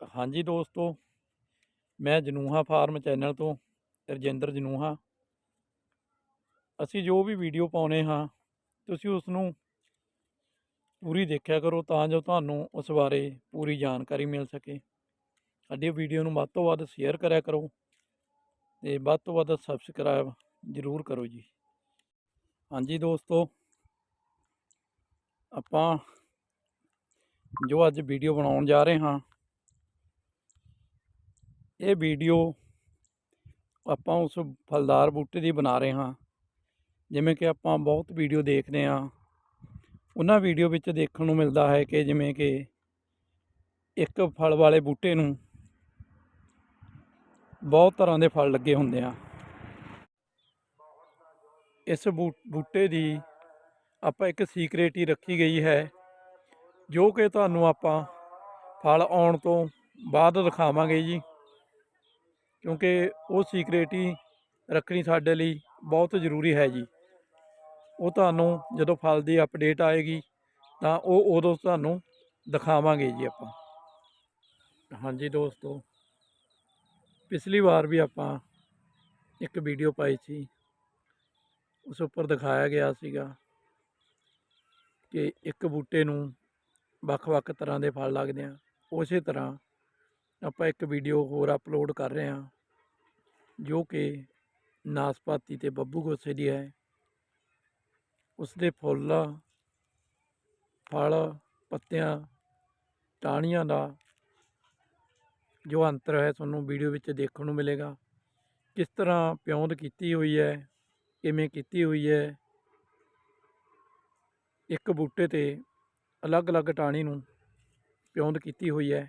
ਹਾਂਜੀ ਦੋਸਤੋ, ਮੈਂ ਜਨੂਹਾ ਫਾਰਮ ਚੈਨਲ ਤੋਂ ਰਜਿੰਦਰ ਜਨੂਹਾ। ਅਸੀਂ ਜੋ ਵੀ ਵੀਡੀਓ ਪਾਉਨੇ ਹਾਂ, ਤੁਸੀਂ ਉਸ ਨੂੰ ਪੂਰੀ ਦੇਖਿਆ ਕਰੋ ਤਾਂ ਜੋ ਤੁਹਾਨੂੰ ਉਸ ਬਾਰੇ ਪੂਰੀ ਜਾਣਕਾਰੀ ਮਿਲ ਸਕੇ। ਸਾਡੀ ਵੀਡੀਓ ਨੂੰ ਵੱਧ ਤੋਂ ਵੱਧ ਸ਼ੇਅਰ ਕਰਿਆ ਕਰੋ ਤੇ ਵੱਧ ਤੋਂ ਵੱਧ ਸਬਸਕ੍ਰਾਈਬ ਜ਼ਰੂਰ ਕਰੋ ਜੀ। ਹਾਂਜੀ ਦੋਸਤੋ, ਆਪਾਂ ਜੋ ਅੱਜ ਵੀਡੀਓ ਬਣਾਉਣ ਜਾ ਰਹੇ ਹਾਂ ਇਹ ਵੀਡੀਓ ਆਪਾਂ ਉਸ ਫਲਦਾਰ ਬੂਟੇ ਦੀ ਬਣਾ ਰਹੇ ਹਾਂ। ਜਿਵੇਂ ਕਿ ਆਪਾਂ ਬਹੁਤ ਵੀਡੀਓ ਦੇਖਦੇ ਹਾਂ। ਉਹਨਾਂ ਵੀਡੀਓ ਵਿੱਚ ਦੇਖਣ ਨੂੰ ਮਿਲਦਾ ਹੈ ਕਿ ਜਿਵੇਂ ਕਿ ਇੱਕ ਫਲ ਵਾਲੇ ਬੂਟੇ ਨੂੰ ਬਹੁਤ ਤਰ੍ਹਾਂ ਦੇ ਫਲ ਲੱਗੇ ਹੁੰਦੇ ਆ। ਇਸ ਬੂ- ਬੂਟੇ ਦੀ ਆਪਾਂ ਇੱਕ ਸੀਕ੍ਰੇਟ ਹੀ ਰੱਖੀ ਗਈ ਹੈ, ਜੋ ਕਿ ਤੁਹਾਨੂੰ ਆਪਾਂ ਫਲ ਆਉਣ ਤੋਂ ਬਾਅਦ ਦਿਖਾਵਾਂਗੇ ਜੀ। ਕਿਉਂਕਿ ਉਹ ਸੀਕ੍ਰੇਟ ਹੀ ਰੱਖਣੀ ਸਾਡੇ ਲਈ ਬਹੁਤ ਜ਼ਰੂਰੀ ਹੈ ਜੀ। ਉਹ ਤੁਹਾਨੂੰ ਜਦੋਂ ਫਲ ਦੀ ਅਪਡੇਟ ਆਏਗੀ ਤਾਂ ਉਹ ਉਦੋਂ ਤੁਹਾਨੂੰ ਦਿਖਾਵਾਂਗੇ ਜੀ ਆਪਾਂ। ਹਾਂਜੀ ਦੋਸਤੋ, ਪਿਛਲੀ ਵਾਰ ਵੀ ਆਪਾਂ ਇੱਕ ਵੀਡੀਓ ਪਾਈ ਸੀ। ਉਸ ਉੱਪਰ ਦਿਖਾਇਆ ਗਿਆ ਸੀਗਾ ਕਿ ਇੱਕ ਬੂਟੇ ਨੂੰ ਵੱਖ-ਵੱਖ ਤਰ੍ਹਾਂ ਦੇ ਫਲ ਲੱਗਦੇ ਆ। ਉਸੇ ਤਰ੍ਹਾਂ ਆਪਾਂ ਇੱਕ ਵੀਡੀਓ ਹੋਰ ਅਪਲੋਡ ਕਰ ਰਹੇ ਹਾਂ, ਜੋ ਕਿ ਨਾਸਪਾਤੀ ਤੇ ਬੱਬੂ ਗੋਸੇ ਦੀ ਹੈ। ਉਸ ਦੇ ਫੁੱਲ, ਫਲ, ਪੱਤਿਆਂ, ਟਾਹਣੀਆਂ ਦਾ ਜੋ ਅੰਤਰ ਹੈ, ਤੁਹਾਨੂੰ ਵੀਡੀਓ ਵਿੱਚ ਦੇਖਣ ਨੂੰ ਮਿਲੇਗਾ। ਕਿਸ ਤਰ੍ਹਾਂ ਪਿਉਂਦ ਕੀਤੀ ਹੋਈ ਹੈ, ਕਿਵੇਂ ਕੀਤੀ ਹੋਈ ਹੈ, ਇੱਕ ਬੂਟੇ ਤੇ ਅਲੱਗ-ਅਲੱਗ ਟਾਹਣੀ ਨੂੰ ਪਿਉਂਦ ਕੀਤੀ ਹੋਈ ਹੈ।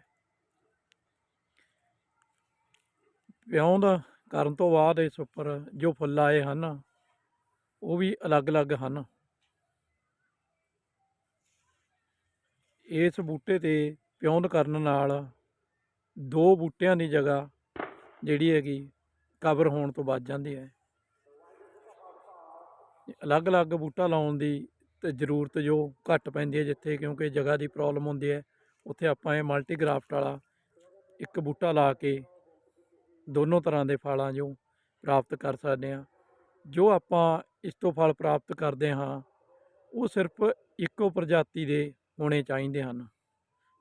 ਪਿਉਂਦ ਕਰਨ ਤੋਂ ਬਾਅਦ ਇਸ ਉੱਪਰ ਜੋ ਫੁੱਲ ਆਏ ਹਨ, ਉਹ ਵੀ ਅਲੱਗ-ਅਲੱਗ ਹਨ। ਇਸ ਬੂਟੇ ਤੇ ਪਿਉਂਦ ਕਰਨ ਨਾਲ ਦੋ ਬੂਟਿਆਂ ਦੀ ਜਗ੍ਹਾ ਜਿਹੜੀ ਹੈਗੀ ਕਵਰ ਹੋਣ ਤੋਂ ਬਚ ਜਾਂਦੀ ਹੈ। ਅਲੱਗ-ਅਲੱਗ ਬੂਟਾ ਲਾਉਣ ਦੀ ਤੇ ਜ਼ਰੂਰਤ ਜੋ ਘੱਟ ਪੈਂਦੀ ਹੈ ਜਿੱਥੇ ਕਿਉਂਕਿ ਜਗ੍ਹਾ ਦੀ ਪ੍ਰੋਬਲਮ ਹੁੰਦੀ ਹੈ, ਉੱਥੇ ਆਪਾਂ ਇਹ ਮਲਟੀ ਗ੍ਰਾਫਟ ਵਾਲਾ ਇੱਕ ਬੂਟਾ ਲਾ ਕੇ ਦੋਨੋਂ ਤਰ੍ਹਾਂ ਦੇ ਫਲਾਂ ਜੋ ਪ੍ਰਾਪਤ ਕਰ ਸਕਦੇ ਹਾਂ। ਜੋ ਆਪਾਂ ਇਸ ਤੋਂ ਫਲ ਪ੍ਰਾਪਤ ਕਰਦੇ ਹਾਂ, ਉਹ ਸਿਰਫ ਇੱਕੋ ਪ੍ਰਜਾਤੀ ਦੇ ਹੋਣੇ ਚਾਹੀਦੇ ਹਨ।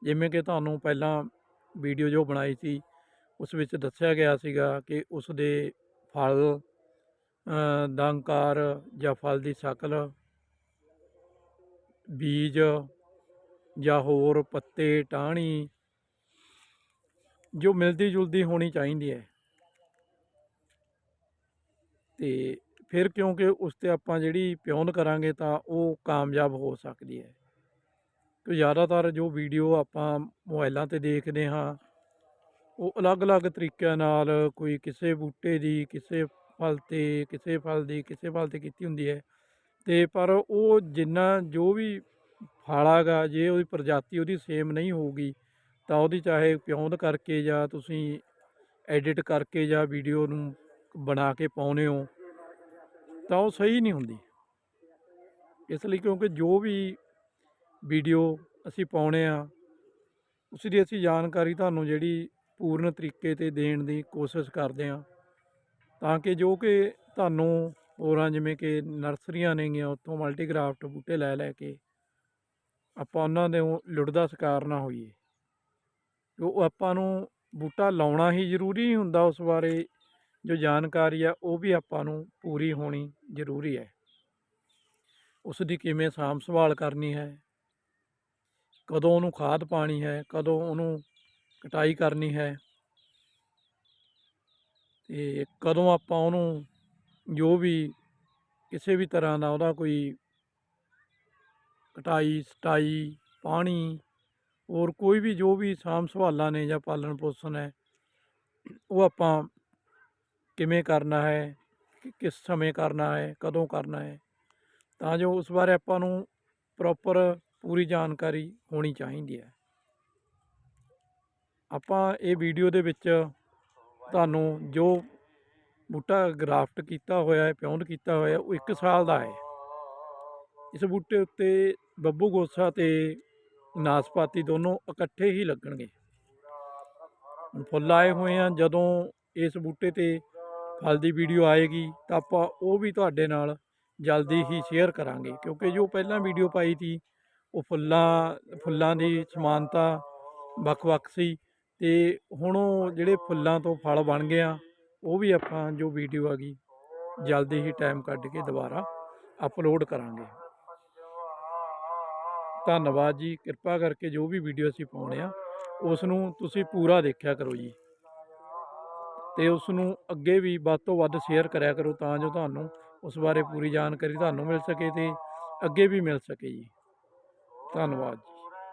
ਜਿਵੇਂ ਕਿ ਤੁਹਾਨੂੰ ਪਹਿਲਾਂ ਵੀਡੀਓ ਜੋ ਬਣਾਈ ਸੀ, ਉਸ ਵਿੱਚ ਦੱਸਿਆ ਗਿਆ ਸੀਗਾ ਕਿ ਉਸ ਦੇ ਫਲ ਦਾ ਆਕਾਰ ਜਾਂ ਫਲ ਦੀ ਸ਼ਕਲ, ਬੀਜ ਜਾਂ ਹੋਰ ਪੱਤੇ, ਟਾਹਣੀ ਜੋ ਮਿਲਦੀ ਜੁਲਦੀ ਹੋਣੀ ਚਾਹੀਦੀ ਹੈ। ਤੇ ਫਿਰ ਕਿਉਂਕਿ ਉਸ ਤੇ ਆਪਾਂ ਜਿਹੜੀ ਪਿਉਨ ਕਰਾਂਗੇ ਤਾਂ ਉਹ ਕਾਮਯਾਬ ਹੋ ਸਕਦੀ ਹੈ। ਕਿ ਜ਼ਿਆਦਾਤਰ ਜੋ ਵੀਡੀਓ ਆਪਾਂ ਮੋਬਾਈਲਾਂ ਤੇ ਦੇਖਦੇ ਹਾਂ, ਉਹ ਅਲੱਗ-ਅਲੱਗ ਤਰੀਕਿਆਂ ਨਾਲ ਕੋਈ ਕਿਸੇ ਬੂਟੇ ਦੀ, ਕਿਸੇ ਫਲ ਤੇ, ਕਿਸੇ ਫਲ ਦੀ, ਕਿਸੇ ਫਲ ਤੇ ਕੀਤੀ ਹੁੰਦੀ ਹੈ। ਤੇ ਪਰ ਉਹ ਜਿੰਨਾ ਜੋ ਵੀ ਫਲ ਹੈਗਾ, ਜੇ ਉਹਦੀ ਪ੍ਰਜਾਤੀ ਉਹਦੀ ਸੇਮ ਨਹੀਂ ਹੋਊਗੀ ਤਾਂ ਉਹਦੀ ਚਾਹੇ ਪਿਉਂਦ ਕਰਕੇ ਜਾਂ ਤੁਸੀਂ ਐਡਿਟ ਕਰਕੇ ਜਾਂ ਵੀਡੀਓ ਨੂੰ ਬਣਾ ਕੇ ਪਾਉਨੇ ਹੋ, ਤਾਂ ਉਹ ਸਹੀ ਨਹੀਂ ਹੁੰਦੀ। ਇਸ ਲਈ ਕਿਉਂਕਿ ਜੋ ਵੀ ਵੀਡੀਓ ਅਸੀਂ ਪਾਉਨੇ ਆ, ਉਸ ਦੀ ਅਸੀਂ ਜਾਣਕਾਰੀ ਤੁਹਾਨੂੰ ਜਿਹੜੀ ਪੂਰਨ ਤਰੀਕੇ ਤੇ ਦੇਣ ਦੀ ਕੋਸ਼ਿਸ਼ ਕਰਦੇ ਆ। ਤਾਂ ਕਿ ਜੋ ਕਿ ਤੁਹਾਨੂੰ ਹੋਰਾਂ ਜਿਵੇਂ ਕਿ ਨਰਸਰੀਆਂ ਨੇਗੀਆਂ, ਉੱਥੋਂ ਮਲਟੀਗ੍ਰਾਫਟ ਬੂਟੇ ਲੈ ਲੈ ਕੇ ਆਪਾਂ ਉਹਨਾਂ ਦੇ ਉਹ ਸ਼ਿਕਾਰ ਨਾ ਹੋਈਏ। ਜੋ ਆਪਾਂ ਨੂੰ ਬੂਟਾ ਲਾਉਣਾ ਹੀ ਜ਼ਰੂਰੀ ਨਹੀਂ ਹੁੰਦਾ ਉਸ ਬਾਰੇ ਜੋ ਜਾਣਕਾਰੀ ਆ, ਉਹ ਵੀ ਆਪਾਂ ਨੂੰ ਪੂਰੀ ਹੋਣੀ ਜ਼ਰੂਰੀ ਹੈ। ਉਸ ਦੀ ਕਿਵੇਂ ਸਾਂਭ ਸੰਭਾਲ ਕਰਨੀ ਹੈ? ਕਦੋਂ ਉਹਨੂੰ ਖਾਦ ਪਾਣੀ ਹੈ? ਕਦੋਂ ਉਹਨੂੰ ਕਟਾਈ ਕਰਨੀ ਹੈ? ਤੇ ਕਦੋਂ ਆਪਾਂ ਉਹਨੂੰ ਜੋ ਵੀ ਕਿਸੇ ਵੀ ਤਰ੍ਹਾਂ ਦਾ ਉਹਦਾ ਕੋਈ ਕਟਾਈ, ਸਟਾਈ, ਪਾਣੀ ਹੋਰ ਕੋਈ ਵੀ ਜੋ ਵੀ ਸਾਂਭ ਸੰਭਾਲਾਂ ਨੇ ਜਾਂ ਪਾਲਣ ਪੋਸ਼ਣ ਹੈ, ਉਹ ਆਪਾਂ ਕਿਵੇਂ ਕਰਨਾ ਹੈ ਕਿਸ ਸਮੇਂ ਕਰਨਾ ਹੈ, ਕਦੋਂ ਕਰਨਾ ਹੈ, ਤਾਂ ਜੋ ਉਸ ਬਾਰੇ ਆਪਾਂ ਨੂੰ ਪ੍ਰੋਪਰ ਪੂਰੀ ਜਾਣਕਾਰੀ ਹੋਣੀ ਚਾਹੀਦੀ ਹੈ। ਆਪਾਂ ਇਹ ਵੀਡੀਓ ਦੇ ਵਿੱਚ ਤੁਹਾਨੂੰ ਜੋ ਬੂਟਾ ਗ੍ਰਾਫਟ ਕੀਤਾ ਹੋਇਆ ਹੈ, ਪਿਉਂਡ ਕੀਤਾ ਹੋਇਆ ਉਹ 1 ਸਾਲ ਦਾ ਹੈ। ਇਸ ਬੂਟੇ ਉੱਤੇ ਬੱਬੂ ਗੋਸਾ ਤੇ ਨਾਸਪਾਤੀ ਦੋਨੋਂ ਇਕੱਠੇ ਹੀ ਲੱਗਣਗੇ। ਫੁੱਲ ਆਏ ਹੋਏ ਆ, ਜਦੋਂ ਇਸ ਬੂਟੇ ਤੇ ਫਲ ਦੀ ਵੀਡੀਓ ਆਏਗੀ, ਤਾਂ ਆਪਾਂ ਉਹ ਵੀ ਤੁਹਾਡੇ ਨਾਲ ਜਲਦੀ ਹੀ ਸ਼ੇਅਰ ਕਰਾਂਗੇ। ਕਿਉਂਕਿ ਜੋ ਪਹਿਲਾਂ ਵੀਡੀਓ ਪਾਈ ਸੀ, ਉਹ ਫੁੱਲਾਂ ਫੁੱਲਾਂ ਦੀ ਸਮਾਨਤਾ ਵੱਖ-ਵੱਖ ਸੀ ਤੇ ਹੁਣ ਉਹ ਜਿਹੜੇ ਫੁੱਲਾਂ ਤੋਂ ਫਲ ਬਣ ਗਏ ਆ, ਉਹ ਵੀ ਆਪਾਂ ਜੋ ਵੀਡੀਓ ਆ ਗਈ, ਜਲਦੀ ਹੀ ਟਾਈਮ ਕੱਢ ਕੇ ਦੁਬਾਰਾ ਅਪਲੋਡ ਕਰਾਂਗੇ। ਧੰਨਵਾਦ ਜੀ। ਕਿਰਪਾ ਕਰਕੇ ਜੋ ਵੀ ਵੀਡੀਓ ਅਸੀਂ ਪਾਉਣੇ ਆ ਉਸ ਨੂੰ ਤੁਸੀਂ ਪੂਰਾ ਦੇਖਿਆ ਕਰੋ ਜੀ। ਤੇ ਉਸ ਨੂੰ ਅੱਗੇ ਵੀ ਵੱਧ ਤੋਂ ਵੱਧ ਸ਼ੇਅਰ ਕਰਿਆ ਕਰੋ ਤਾਂ ਜੋ ਤੁਹਾਨੂੰ ਉਸ ਬਾਰੇ ਪੂਰੀ ਜਾਣਕਾਰੀ ਤੁਹਾਨੂੰ ਮਿਲ ਸਕੇ ਤੇ ਅੱਗੇ ਵੀ ਮਿਲ ਸਕੇ ਜੀ। ਧੰਨਵਾਦ ਜੀ।